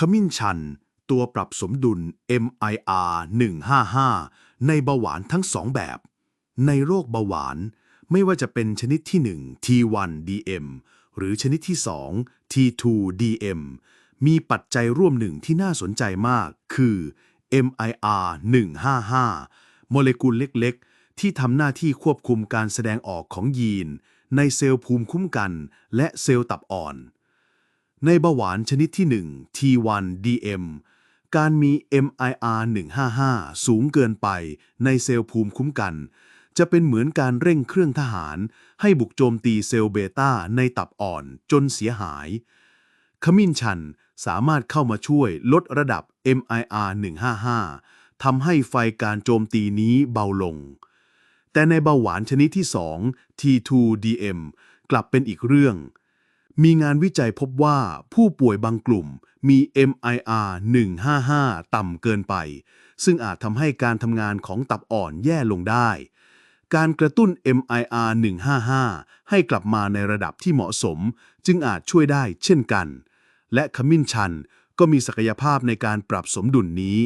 ขมิ้นชัน ตัวปรับสมดุล MIR 155 ในเบาหวานทั้งสองแบบ ในโรคเบาหวาน ไม่ว่าจะเป็นชนิดที่ 1 T1 DM หรือชนิดที่ 2 T2 DM มีปัจจัยร่วมหนึ่งที่น่าสนใจมาก คือ MIR 155 โมเลกุลเล็กๆ ที่ทำหน้าที่ควบคุมการแสดงออกของยีน ในเซลล์ภูมิคุ้มกัน และเซลล์ตับอ่อน ในเบาหวานชนิดที่ 1 T1 DM การมี MIR 155 สูงเกินไปในเซลล์ภูมิคุ้มกัน จะเป็นเหมือนการเร่งเครื่องทหาร ให้บุกโจมตีเซลล์เบต้าในตับอ่อนจนเสียหาย ขมิ้นชันสามารถเข้ามาช่วยลดระดับ MIR 155 ทำให้ไฟการโจมตีนี้เบาลง แต่ในเบาหวานชนิดที่ 2 T2DM กลับเป็นอีกเรื่อง มีงานวิจัยพบว่าผู้ป่วยบางกลุ่มมี MIR 155 ต่ำเกินไป ซึ่งอาจทำให้การทำงานของตับอ่อนแย่ลงได้ การกระตุ้น MIR 155 ให้กลับมาในระดับที่เหมาะสม จึงอาจช่วยได้เช่นกัน และขมิ้นชันก็มีศักยภาพในการปรับสมดุลนี้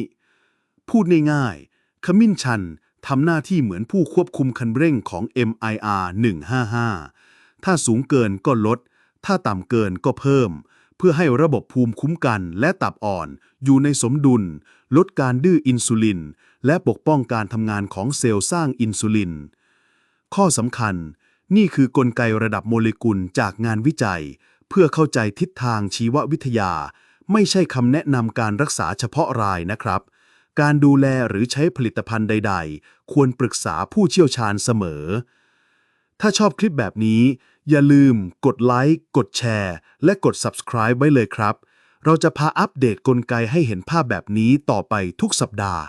พูดง่ายๆ ขมิ้นชันทำหน้าที่เหมือนผู้ควบคุมคันเร่งของ MIR 155 ถ้าสูงเกินก็ลด ถ้าต่ำเกินก็เพิ่ม เพื่อให้ระบบภูมิคุ้มกันและตับอ่อน อยู่ในสมดุล ลดการดื้ออินซูลิน และปกป้องการทำงานของเซลล์สร้างอินซูลิน ข้อสำคัญ นี่คือกลไกระดับโมเลกุลจากงานวิจัย เพื่อเข้าใจทิศทางชีววิทยา ไม่ใช่คำแนะนำการรักษาเฉพาะรายนะครับการดูแลหรือใช้ผลิตภัณฑ์ใด ๆ ควรปรึกษาผู้เชี่ยวชาญเสมอ ถ้าชอบคลิปแบบนี้ อย่าลืมกดไลค์กดแชร์และกด subscribe ไว้เลยครับ เราจะพาอัปเดตกลไกให้เห็นภาพแบบนี้ต่อไปทุกสัปดาห์